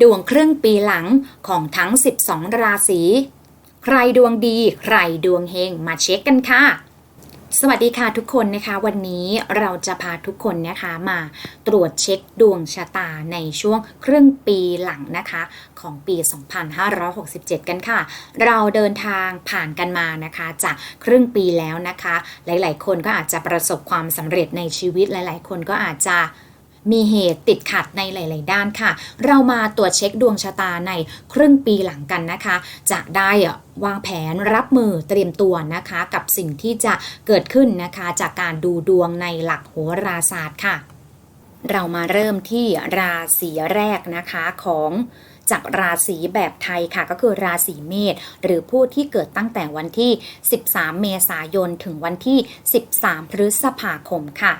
ดวงครึ่งปีหลังของทั้ง 12 ราศี ใครดวงดี ใครดวงเฮง มาเช็คกันค่ะ สวัสดีค่ะทุกคนนะคะ วันนี้เราจะพาทุกคนนะคะมาตรวจเช็คดวงชะตาในช่วงครึ่งปีหลังนะคะ ของปี 2567 กันค่ะ เราเดินทางผ่านกันมานะคะจากครึ่งปีแล้วนะคะ หลาย ๆ คนก็อาจจะประสบความสำเร็จในชีวิตหลาย ๆ คนก็อาจจะ มีเหตุติดขัดในหลาย ๆ ด้านค่ะ เรามาตรวจเช็คดวงชะตาในครึ่งปีหลังกันนะคะ จะได้วางแผนรับมือเตรียมตัวนะคะ กับสิ่งที่จะเกิดขึ้นนะคะ จากการดูดวงในหลักโหราศาสตร์ค่ะ เรามาเริ่มที่ราศีแรกนะคะของ จากราศีแบบไทยค่ะ ก็คือราศีเมษหรือผู้ที่เกิดตั้งแต่วันที่ 13 เมษายน ถึงวันที่ 13 พฤษภาคมค่ะ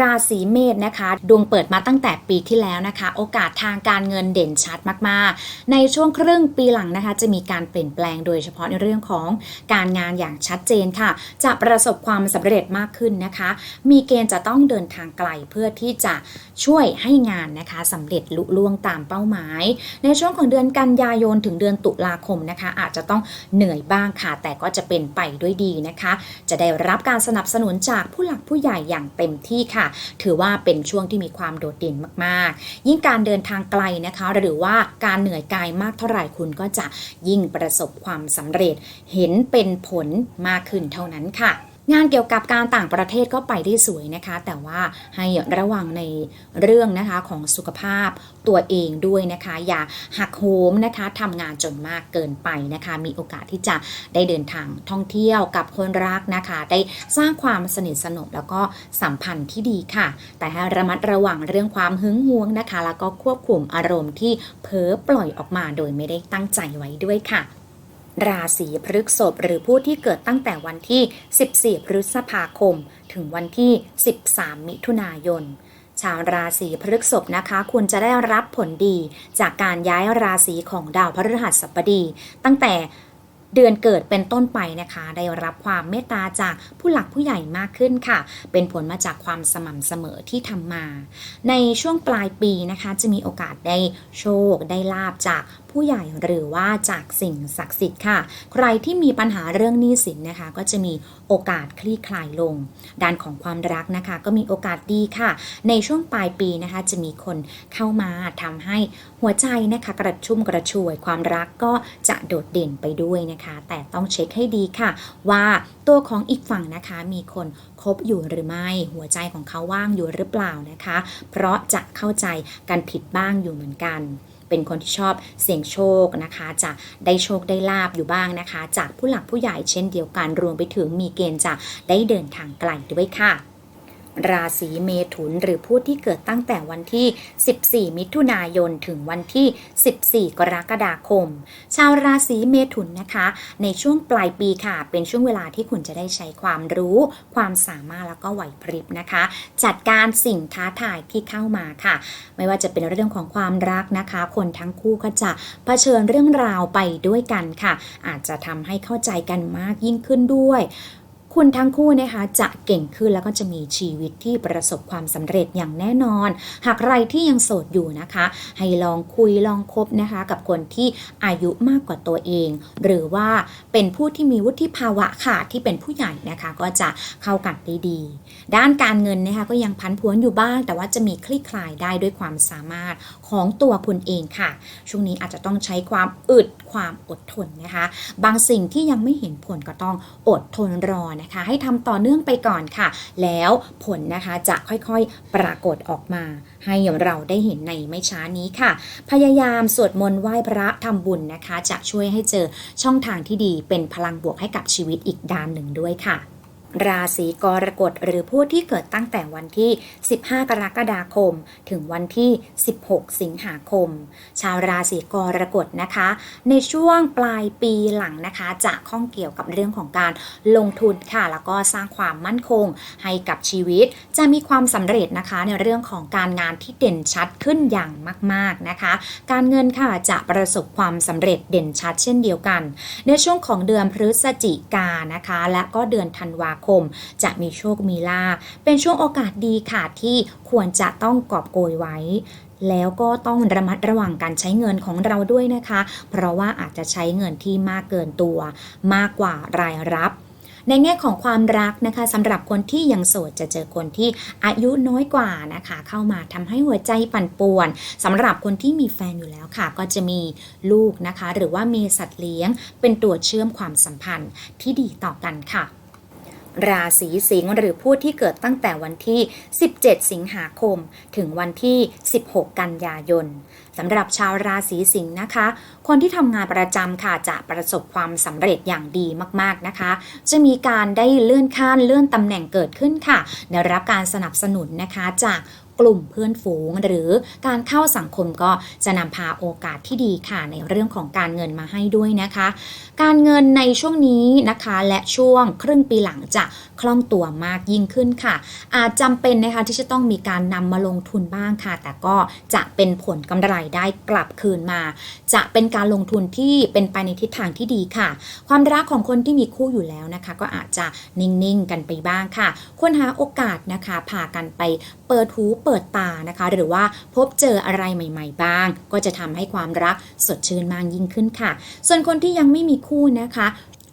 ราศีเมษนะคะดวงเปิดมาตั้งแต่ปีที่แล้วนะคะ โอกาสทางการเงินเด่นชัดมากๆ ในช่วงครึ่งปีหลังนะคะ จะมีการเปลี่ยนแปลงโดยเฉพาะในเรื่องของการงานอย่างชัดเจนค่ะ จะประสบความสำเร็จมากขึ้นนะคะ มีเกณฑ์จะต้องเดินทางไกลเพื่อที่จะช่วยให้งานนะคะสำเร็จลุล่วงตามเป้าหมาย ในช่วงวงของเดือนกันยายนถึงเดือนตุลาคมนะคะ อาจจะต้องเหนื่อยบ้างค่ะ แต่ก็จะเป็นไปด้วยดีนะคะ จะได้รับการสนับสนุนจากผู้หลักผู้ใหญ่อย่างเต็มที่ค่ะ ถือว่าเป็นช่วงที่มีความโดดเด่นมากๆ ยิ่งการเดินทางไกลนะคะ หรือว่าการเหนื่อยกายมากเท่าไหร่คุณก็จะยิ่งประสบความสำเร็จ เห็นเป็นผลมากขึ้นเท่านั้นค่ะ งานเกี่ยวกับการต่างประเทศก็ไปได้สวยนะคะ แต่ว่าให้ระวังในเรื่องนะคะของสุขภาพตัวเองด้วยนะคะ อย่าหักโหมนะคะทำงานจนมากเกินไปนะคะ มีโอกาสที่จะได้เดินทางท่องเที่ยวกับคนรักนะคะ ได้สร้างความสนิทสนมแล้วก็สัมพันธ์ที่ดีค่ะ แต่ให้ระมัดระวังเรื่องความหึงหวงนะคะ แล้วก็ควบคุมอารมณ์ที่เพ้อปล่อยออกมาโดยไม่ได้ตั้งใจไว้ด้วยค่ะ ราศีพฤษภหรือผู้ที่เกิดตั้งแต่วันที่ 14 พฤษภาคม ถึงวันที่ 13 มิถุนายนชาวราศีพฤษภนะคะ คุณจะได้รับผลดีจากการย้ายราศีของดาวพฤหัสบดี ตั้งแต่ เดือนเกิดเป็นต้นไปนะคะ ได้รับความเมตตาจากผู้หลักผู้ใหญ่มากขึ้นค่ะ เป็นผลมาจากความสม่ำเสมอที่ทำมา ในช่วงปลายปีนะคะ จะมีโอกาสได้โชคได้ลาบจากผู้ใหญ่หรือว่าจากสิ่งศักดิ์สิทธิ์ค่ะ ใครที่มีปัญหาเรื่องหนี้สินนะคะ ก็จะมี โอกาสคลี่คลายลง ด้านของความรักนะคะ ก็มีโอกาสดีค่ะ ในช่วงปลายปีนะคะ จะมีคนเข้ามาทำให้หัวใจนะคะกระชุ่มกระชวย ความรักก็จะโดดเด่นไปด้วยนะคะ แต่ต้องเช็คให้ดีค่ะ ว่าตัวของอีกฝั่งนะคะมีคนคบอยู่หรือไม่ หัวใจของเขาว่างอยู่หรือเปล่านะคะ เพราะจะเข้าใจกันผิดบ้างอยู่เหมือนกัน เป็นคนที่ชอบเสี่ยงโชคนะคะ จะได้โชคได้ลาบอยู่บ้างนะคะ จากผู้หลักผู้ใหญ่เช่นเดียวกันรวมไปถึงมีเกณฑ์จะได้เดินทางไกลด้วยค่ะ ราศีเมถุน หรือผู้ที่เกิดตั้งแต่วันที่ 14 มิถุนายนถึงวันที่ 14 กรกฎาคม ชาวราศีเมถุนนะคะ ในช่วงปลายปีค่ะ เป็นช่วงเวลาที่คุณจะได้ใช้ความรู้ ความสามารถแล้วก็ไหวพริบนะคะ จัดการสิ่งท้าทายที่เข้ามาค่ะ ไม่ว่าจะเป็นเรื่องของความรักนะคะ คนทั้งคู่ก็จะเผชิญเรื่องราวไปด้วยกันค่ะ อาจจะทำให้เข้าใจกันมากยิ่งขึ้นด้วย คุณทั้งคู่นะคะจะเก่งขึ้นแล้วก็จะมีชีวิตที่ประสบความสำเร็จอย่างแน่นอน หากใครที่ยังโสดอยู่นะคะ ให้ลองคุยลองคบนะคะ กับคนที่อายุมากกว่าตัวเอง หรือว่าเป็นผู้ที่มีวุฒิภาวะค่ะที่เป็นผู้ใหญ่นะคะ ก็จะเข้ากันได้ดี ด้านการเงินนะคะก็ยังพันพวนอยู่บ้าง แต่ว่าจะมีคลี่คลายได้ด้วยความสามารถของตัวคุณเองค่ะ ช่วงนี้อาจจะต้องใช้ความอึดความอดทนนะคะ บางสิ่งที่ยังไม่เห็นผลก็ต้องอดทนรอนะคะ ให้ทำต่อเนื่องไปก่อนค่ะ แล้วผลนะคะจะค่อยๆปรากฏออกมา ให้เราได้เห็นในไม่ช้านี้ค่ะ พยายามสวดมนต์ไหว้พระทำบุญนะคะ จะช่วยให้เจอช่องทางที่ดีเป็นพลังบวกให้กับชีวิตอีกด้านหนึ่งด้วยค่ะ ราศีกรกฎหรือผู้ที่เกิดตั้งแต่วันที่ 15 กรกฎาคม ถึงวันที่ 16 สิงหาคม ชาวราศีกรกฎนะคะ ในช่วงปลายปีหลังนะคะ จะข้องเกี่ยวกับเรื่องของการลงทุนค่ะ แล้วก็สร้างความมั่นคงให้กับชีวิต จะมีความสำเร็จนะคะในเรื่องของการงานที่เด่นชัดขึ้นอย่างมาก ๆนะคะ การเงินค่ะจะประสบความสำเร็จเด่นชัดเช่นเดียวกัน ในช่วงของเดือนพฤศจิกานะคะ และก็เดือนธันวาคม จะมีโชคมีลาเป็นช่วงโอกาสดีค่ะที่ควรจะต้องกอบโกยไว้ แล้วก็ต้องระมัดระวังการใช้เงินของเราด้วยนะคะ เพราะว่าอาจจะใช้เงินที่มากเกินตัว มากกว่ารายรับในแง่ของความรักนะคะสำหรับคนที่ยังโสดจะเจอคนที่อายุน้อยกว่านะคะ เข้ามาทำให้หัวใจปั่นป่วนสำหรับคนที่มีแฟนอยู่แล้วค่ะ ก็จะมีลูกนะคะ หรือว่ามีสัตว์เลี้ยง เป็นตัวเชื่อมความสัมพันธ์ที่ดีต่อกันค่ะ ราศีสิงห์หรือผู้ที่เกิดตั้งแต่วันที่ 17 สิงหาคม ถึงวันที่ 16 กันยายนสำหรับชาวราศีสิงห์นะคะ คนที่ทำงานประจำค่ะจะประสบความสำเร็จอย่างดีมากๆนะคะ จะมีการได้เลื่อนขั้นเลื่อนตำแหน่งเกิดขึ้นค่ะได้รับการสนับสนุนนะคะจาก กลุ่มเพื่อนฝูง หรือการเข้าสังคมก็จะนำพาโอกาสที่ดีค่ะในเรื่องของการเงินมาให้ด้วยนะคะ การเงินในช่วงนี้นะคะ และช่วงครึ่งปีหลังจะคล่องตัวมากยิ่งขึ้นค่ะ อาจจำเป็นนะคะที่จะต้องมีการนำมาลงทุนบ้างค่ะ แต่ก็จะเป็นผลกำไรได้กลับคืนมา จะเป็นการลงทุนที่เป็นไปในทิศทางที่ดีค่ะ ความรักของคนที่มีคู่อยู่แล้วนะคะ ก็อาจจะนิ่งๆกันไปบ้างค่ะ ควรหาโอกาสนะคะพากันไปเปิดหูเเปิดตานะคะ หรือว่าพบเจออะไรใหม่ ๆ บ้าง ก็จะทำให้ความรักสดชื่นมากยิ่งขึ้นค่ะ ส่วนคนที่ยังไม่มีคู่นะคะ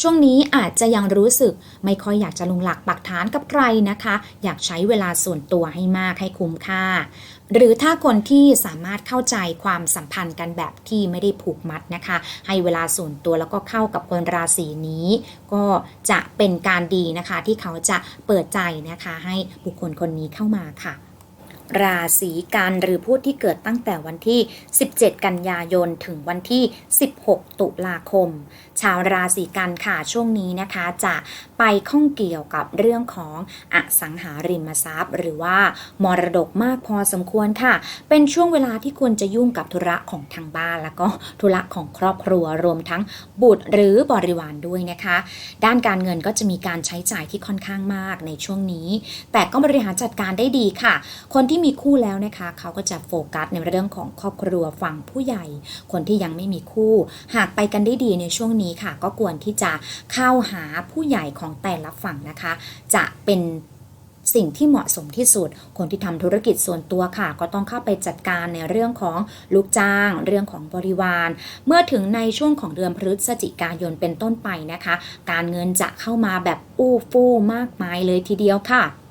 ช่วงนี้อาจจะยังรู้สึกไม่ค่อยอยากจะลงหลักปักฐานกับใครนะคะ อยากใช้เวลาส่วนตัวให้มากให้คุ้มค่า หรือถ้าคนที่สามารถเข้าใจความสัมพันธ์กันแบบที่ไม่ได้ผูกมัดนะคะ ให้เวลาส่วนตัวแล้วก็เข้ากับคนราศีนี้ ก็จะเป็นการดีนะคะที่เขาจะเปิดใจนะคะ ให้บุคคลคนนี้เข้ามาค่ะ ราศีกันหรือผู้ที่เกิดตั้งแต่วันที่ 17 กันยายนถึงวันที่ 16 ตุลาคม ชาวราศีกันค่ะช่วงนี้นะคะ จะไปข้องเกี่ยวกับเรื่องของอสังหาริมทรัพย์ หรือว่ามรดกมากพอสมควรค่ะ เป็นช่วงเวลาที่ควรจะยุ่งกับธุระของทางบ้าน แล้วก็ธุระของครอบครัวรวมทั้งบุตรหรือบริวารด้วยนะคะ ด้านการเงินก็จะมีการใช้จ่ายที่ค่อนข้างมากในช่วงนี้ แต่ก็บริหารจัดการได้ดีค่ะ คนที่ที่มีคู่แล้วนะคะ เขาก็จะโฟกัสในเรื่องของครอบครัวฝั่งผู้ใหญ่ คนที่ยังไม่มีคู่ หากไปกันได้ดีในช่วงนี้ค่ะ ก็ควรที่จะเข้าหาผู้ใหญ่ของแต่ละฝั่งนะคะ จะเป็นสิ่งที่เหมาะสมที่สุด คนที่ทำธุรกิจส่วนตัวค่ะ ก็ต้องเข้าไปจัดการในเรื่องของลูกจ้าง เรื่องของบริวาร เมื่อถึงในช่วงของเดือนพฤศจิกายนเป็นต้นไปนะคะ การเงินจะเข้ามาแบบอู้ฟู่มากมายเลยทีเดียวค่ะ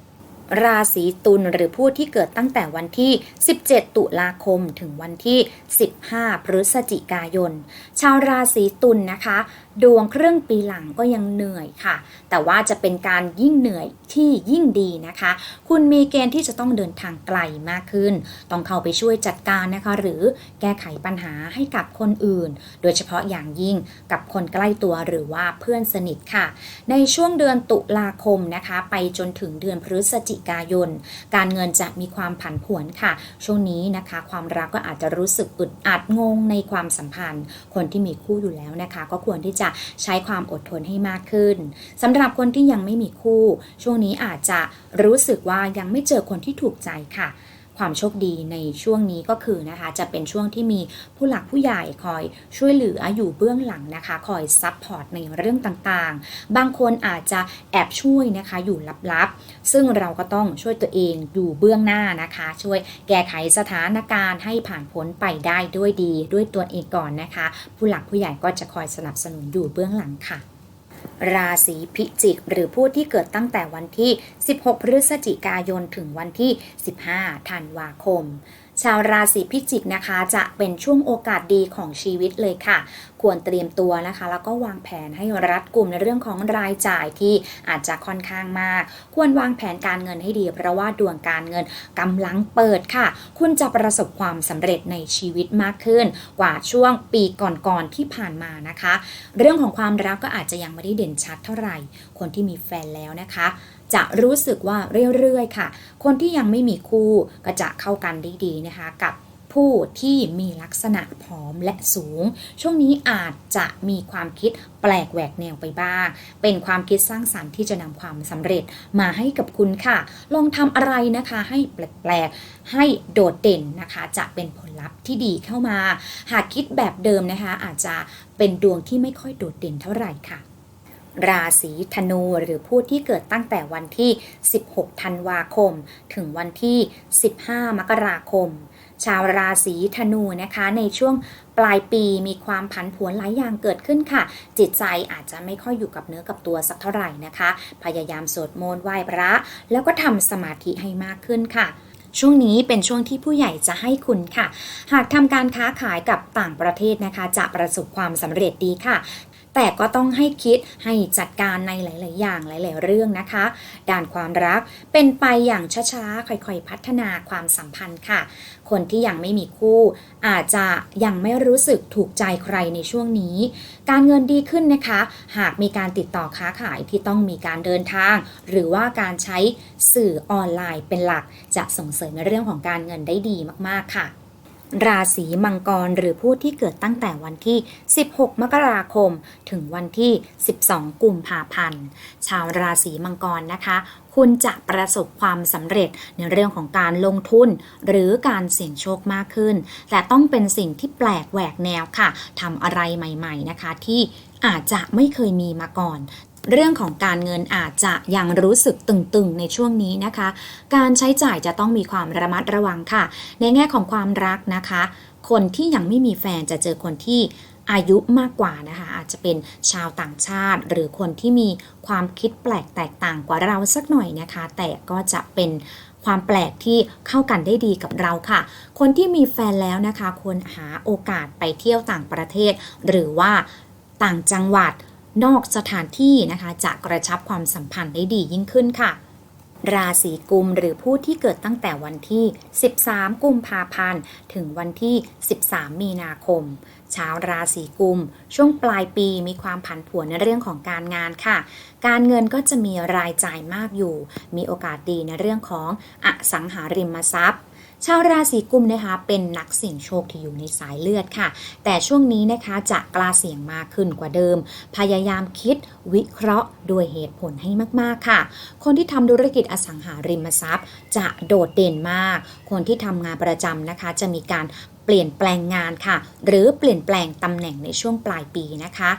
ราศีตุลหรือผู้ที่เกิดตั้งแต่วันที่ 17 ตุลาคมถึงวันที่ 15 พฤศจิกายน ชาวราศีตุลนะคะ ดวงครึ่งปีหลังก็ยังเหนื่อยค่ะ แต่ว่าจะเป็นการยิ่งเหนื่อยที่ยิ่งดีนะคะ คุณมีเกณฑ์ที่จะต้องเดินทางไกลมากขึ้น ต้องเข้าไปช่วยจัดการนะคะ หรือแก้ไขปัญหาให้กับคนอื่น โดยเฉพาะอย่างยิ่งกับคนใกล้ตัวหรือว่าเพื่อนสนิทค่ะ ในช่วงเดือนตุลาคมนะคะ ไปจนถึงเดือนพฤศจิกายน การเงินจะมีความผันผวนค่ะ ช่วงนี้นะคะ ความรักก็อาจจะรู้สึกอึดอัดงงในความสัมพันธ์ คนที่มีคู่อยู่แล้วนะคะ ก็ควรที่จะใช้ความอดทนให้มากขึ้นสำหรับคนที่ยังไม่มีคู่ ช่วงนี้อาจจะรู้สึกว่ายังไม่เจอคนที่ถูกใจค่ะ ความโชคดีในช่วงนี้ก็คือนะคะ จะเป็นช่วงที่มีผู้หลักผู้ใหญ่คอยช่วยเหลืออยู่เบื้องหลังนะคะ คอยซัพพอร์ตในเรื่องต่างๆ บางคนอาจจะแอบช่วยนะคะอยู่ลับๆ ซึ่งเราก็ต้องช่วยตัวเองอยู่เบื้องหน้านะคะ ช่วยแก้ไขสถานการณ์ให้ผ่านพ้นไปได้ด้วยดี ด้วยตัวเองก่อนนะคะ ผู้หลักผู้ใหญ่ก็จะคอยสนับสนุนอยู่เบื้องหลังค่ะ ราศีพิจิก หรือผู้ที่เกิดตั้งแต่วันที่ 16 พฤศจิกายนถึงวันที่ 15 ธันวาคม ชาวราศีพิจิกนะคะ จะเป็นช่วงโอกาสดีของชีวิตเลยค่ะ ควรเตรียมตัวนะคะ แล้วก็วางแผนให้รัดกลุ่มในเรื่องของรายจ่ายที่อาจจะค่อนข้างมาก ควรวางแผนการเงินให้ดี เพราะว่าดวงการเงินกำลังเปิดค่ะ คุณจะประสบความสำเร็จในชีวิตมากขึ้น กว่าช่วงปีก่อนๆที่ผ่านมานะคะ เรื่องของความรักก็อาจจะยังไม่ได้เด่นชัดเท่าไหร่ คนที่มีแฟนแล้วนะคะ จะรู้สึกว่าเรื่อยๆค่ะ คนที่ยังไม่มีคู่ก็จะเข้ากันได้ดีนะคะกับผู้ที่มีลักษณะผอมและสูง ช่วงนี้อาจจะมีความคิดแปลกแหวกแนวไปบ้าง เป็นความคิดสร้างสรรค์ที่จะนำความสำเร็จมาให้กับคุณค่ะ ลองทำอะไรนะคะให้แปลกๆ ให้โดดเด่นนะคะ จะเป็นผลลัพธ์ที่ดีเข้ามา หากคิดแบบเดิมนะคะ อาจจะเป็นดวงที่ไม่ค่อยโดดเด่นเท่าไหร่ค่ะ ราศีธนูหรือผู้ที่เกิดตั้งแต่วันที่ 16 ธันวาคม ถึงวันที่ 15 มกราคม ชาวราศีธนูนะคะในช่วงปลายปีมีความผันผวนหลายอย่างเกิดขึ้นค่ะ จิตใจอาจจะไม่ค่อยอยู่กับเนื้อกับตัวสักเท่าไหร่นะคะ พยายามสวดมนต์ไหว้พระ แล้วก็ทำสมาธิให้มากขึ้นค่ะช่วงนี้เป็นช่วงที่ผู้ใหญ่จะให้คุณค่ะ หากทำการค้าขายกับต่างประเทศนะคะ จะประสบความสำเร็จดีค่ะ แต่ก็ต้องให้คิดให้จัดการในหลาย ๆ อย่างหลาย ๆ เรื่องนะคะ ด้านความรักเป็นไปอย่างช้า ๆ ค่อย ๆ พัฒนาความสัมพันธ์ค่ะ คนที่ยังไม่มีคู่ อาจจะยังไม่รู้สึกถูกใจใครในช่วงนี้ การเงินดีขึ้นนะคะ หากมีการติดต่อค้าขายที่ต้องมีการเดินทาง หรือว่าการใช้สื่อออนไลน์เป็นหลัก จะส่งเสริมในเรื่องของการเงินได้ดีมาก ๆ ค่ะ ราศีมังกรหรือผู้ที่เกิดตั้งแต่วันที่ 16 มกราคม ถึงวันที่ 12 กุมภาพันธ์ ชาวราศีมังกรนะคะ คุณจะประสบความสำเร็จในเรื่องของการลงทุน หรือการเสี่ยงโชคมากขึ้น แต่ต้องเป็นสิ่งที่แปลกแหวกแนวค่ะทำอะไรใหม่ ๆนะคะที่อาจจะไม่เคยมีมาก่อน เรื่องของการเงินอาจจะยังรู้สึกตึงๆในช่วงนี้นะคะ การใช้จ่ายจะต้องมีความระมัดระวังค่ะ ในแง่ของความรักนะคะ คนที่ยังไม่มีแฟนจะเจอคนที่อายุมากกว่านะคะ อาจจะเป็นชาวต่างชาติ หรือคนที่มีความคิดแปลกแตกต่างกว่าเราสักหน่อยนะคะ แต่ก็จะเป็นความแปลกที่เข้ากันได้ดีกับเราค่ะ คนที่มีแฟนแล้วนะคะควรหาโอกาสไปเที่ยวต่างประเทศ หรือว่าต่างจังหวัด นอกสถานที่นะคะจะกระชับความสัมพันธ์ได้ดียิ่งขึ้นค่ะ ราศีกุมหรือผู้ที่เกิดตั้งแต่วันที่ 13 กุมภาพันธ์ ถึงวันที่ 13 มีนาคม ชาวราศีกุม ช่วงปลายปีมีความผันผวนในเรื่องของการงานค่ะ การเงินก็จะมีรายจ่ายมากอยู่ มีโอกาสดีในเรื่องของอสังหาริมทรัพย์ ชาวราศีกุมนะคะเป็นนักเสี่ยงโชคที่อยู่ในสายเลือดค่ะ แต่ช่วงนี้นะคะจะกล้าเสี่ยงมากขึ้นกว่าเดิม พยายามคิดวิเคราะห์ด้วยเหตุผลให้มากๆค่ะ คนที่ทำธุรกิจอสังหาริมทรัพย์ จะโดดเด่นมาก คนที่ทำงานประจำนะคะ จะมีการเปลี่ยนแปลงงานค่ะ หรือเปลี่ยนแปลงตำแหน่งในช่วงปลายปีนะคะ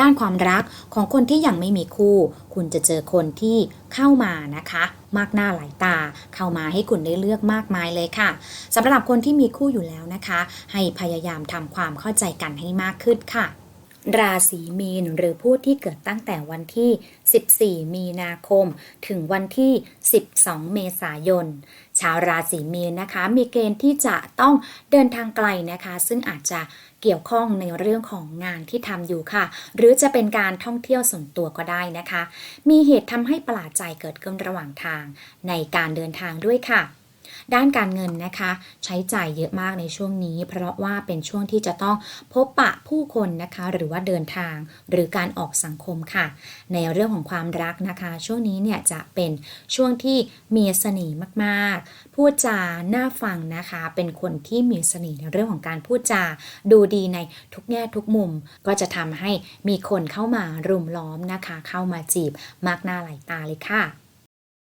ด้านความรักของคนที่ยังไม่มีคู่ คุณจะเจอคนที่เข้ามานะคะ มากหน้าหลายตา เข้ามาให้คุณได้เลือกมากมายเลยค่ะสำหรับคนที่มีคู่อยู่แล้วนะคะ ให้พยายามทำความเข้าใจกันให้มากขึ้นค่ะ ราศีมีนหรือผู้ที่เกิดตั้งแต่วันที่ 14 มีนาคม ถึงวันที่ 12 เมษายน ชาวราศีมีนนะคะ มีเกณฑ์ที่จะต้องเดินทางไกลนะคะ ซึ่งอาจจะเกี่ยวข้องในเรื่องของงานที่ทำอยู่ค่ะ หรือจะเป็นการท่องเที่ยวส่วนตัวก็ได้นะคะ มีเหตุทำให้ประหลาดใจเกิดขึ้นระหว่างทางในการเดินทางด้วยค่ะ ด้านการเงินนะคะ ใช้จ่ายเยอะมากในช่วงนี้ เพราะว่าเป็นช่วงที่จะต้องพบปะผู้คนนะคะ หรือว่าเดินทางหรือการออกสังคมค่ะ ในเรื่องของความรักนะคะ ช่วงนี้เนี่ยจะเป็นช่วงที่มีเสน่ห์มากๆ พูดจาน่าฟังนะคะ เป็นคนที่มีเสน่ห์ในเรื่องของการพูดจาดูดีในทุกแง่ทุกมุม ก็จะทำให้มีคนเข้ามารุมล้อมนะคะ เข้ามาจีบมากหน้าหลายตาเลยค่ะ